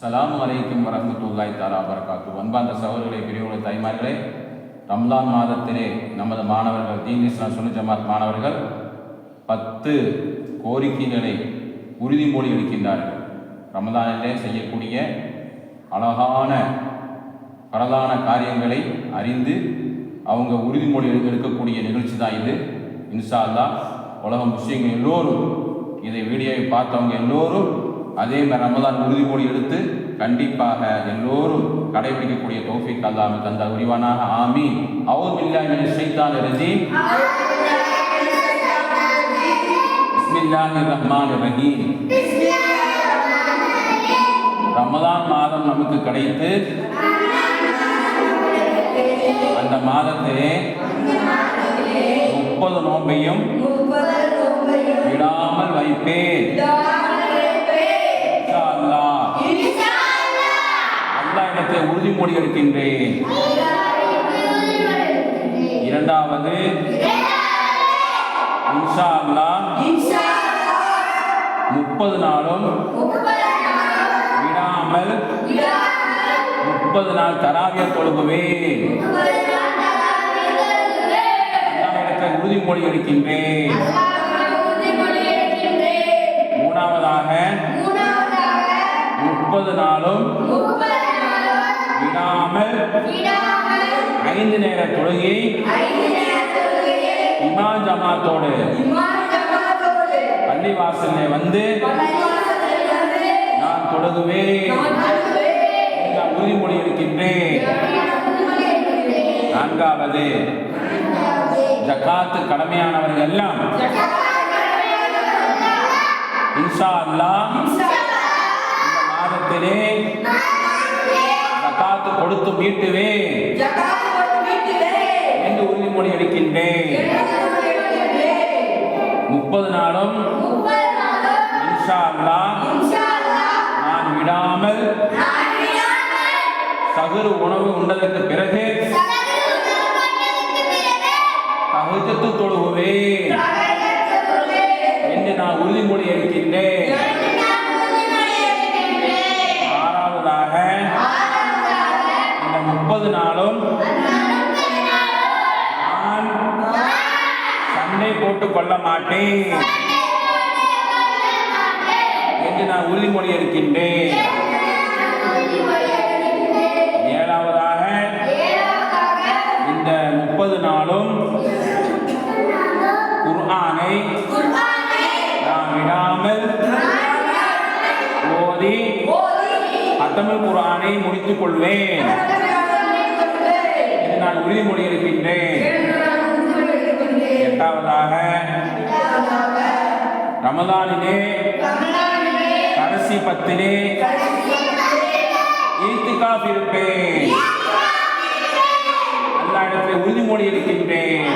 சலாம் அலைக்கும் வரமத்துல்லாய் தாரா வரகாத்து அன்பார்ந்த சகோதரர்களே பெரியவர்களே தாய்மார்களே ரம்லான் மாதத்திலே நமது மாணவர்கள் தீன் இஸ்லாம் ஜமாத் மாணவர்கள் பத்து கோரிக்கைகளை உறுதிமொழி எடுக்கின்றார்கள். ரமதானிலே செய்யக்கூடிய அழகான பரதான காரியங்களை அறிந்து அவங்க உறுதிமொழி எடுக்க- எடுக்கக்கூடிய நிகழ்ச்சி தான் இது. இன்ஷா அல்லா உலக முஸ்லீம்கள் எல்லோரும் இதை வீடியோவை பார்த்தவங்க எல்லோரும் அதே மாதிரி ரமதான் உறுதிமொழி எடுத்து கண்டிப்பாக எல்லோரும் கடைபிடிக்கக்கூடிய தௌஃபிக் அல்லாஹ் தந்த உரிவானாக ஆமீன். அவுது பில்லாஹி மினஷ் ஷைத்தானிர் ரஜீம். பிஸ்மில்லாஹிர் ரஹ்மானிர் ரஹீம் ரமதான் மாதம் நமக்கு கிடைத்து அந்த மாதத்திலே முப்பது நோன்பையும் விடாமல் வைப்பேன். இடத்தை எடுக்கின்றேன் இரண்டாவது இன்ஷா முப்பது நாளும் விடாமல் முப்பது நாள் தராவிய தொழுகுவேன். உறுதிமொழி எடுக்கின்றேன் மூணாவதாக முப்பது நாளும் ஐந்து நேர தொழுகை இமா ஜமாத்தோடு பள்ளிவாசல்ல வந்து நான் தொழுகுவேன் நான் உறுதிமொழி எடுக்கின்றேன். நான்காவது ஜகாத்து கடமையானவர்கள் எல்லாம் இன்ஷா அல்லாஹ் இந்த மாதத்திலே ஜகாத்து கொடுத்து மீட்டுவேன். என்று உறுதிமொழி எடுக்கின்றேன். முப்பது நாளும் நான் விடாமல் சகுரு உணவு உண்டதற்கு முப்பது நாளும் நான் சண்டை போட்டுக் கொள்ள மாட்டேன். என்று நான் உறுதிமொழி எடுக்கின்றேன். ஏழாவதாக இந்த முப்பது நாளும் குர்ஆனை நான் விடாமல் ஓதி அத்தமிழ் குர்ஆனை முடித்துக் கொள்வேன். நான் உறுதிமொழி எடுக்கின்றேன் எட்டாவதாக ரமதானிலே கடைசி பத்திலே ஈத்திகாஃப் இருப்பேன். எல்லா இடத்துல உறுதிமொழி எடுக்கின்றேன்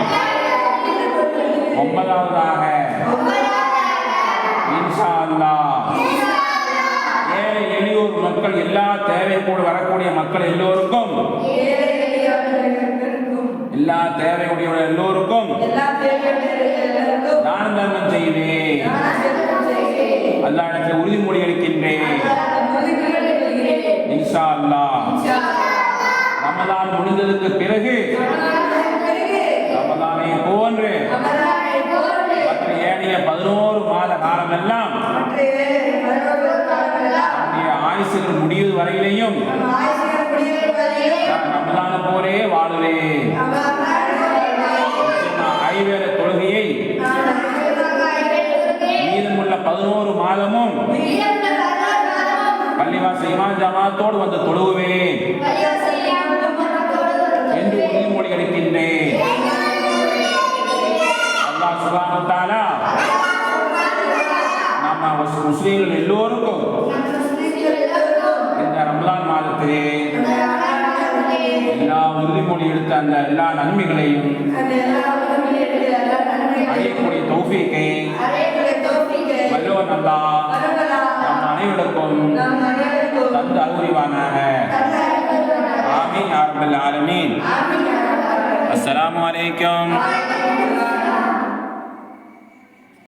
ஒன்பதாவதாக இன்ஷா அல்லாஹ் ஏழை எளியோர் மக்கள் எல்லா தேவை கூட வரக்கூடிய மக்கள் எல்லோருக்கும் எல்லா தேவையுடைய எல்லோருக்கும் தான தர்மம் செய்வேன். அல்லா இடத்தில் உறுதிமொழி எடுக்கின்றேன் இன்ஷா அல்லாஹ் ரமதான் முடிந்ததுக்கு பிறகு ரமதானை போன்று மற்ற ஏனைய பதினோரு மாத காலமெல்லாம் நம்முடைய ஆயுசுகள் முடிவது வரையிலையும் நான் போலே வாழுவேன் ஐவேளை தொழுகையை மீதமுள்ள பதினோரு மாதமும் பள்ளிவாசல் இமாம் ஜமாத்தோடு வந்து தொழுவேன் என்று உறுதிமொழி எடுக்கின்றேன் அல்லாஹ் தஆலா நம்ம முஸ்- முஸ்லிம்கள் எல்லோருக்கும் இந்த ரமலான் மாதத்திலே எல்லா உறுதிமொழி எடுத்த அந்த எல்லா நன்மைகளையும் அடையக்கூடிய தௌஃபீக்கை வல்லவன் அல்லாஹ் நம் அனைவருக்கும் தந்து அருள்வானாக ஆமீன் ஆரம்பல் ஆலமீன். அஸ்ஸலாமு அலைக்கும்.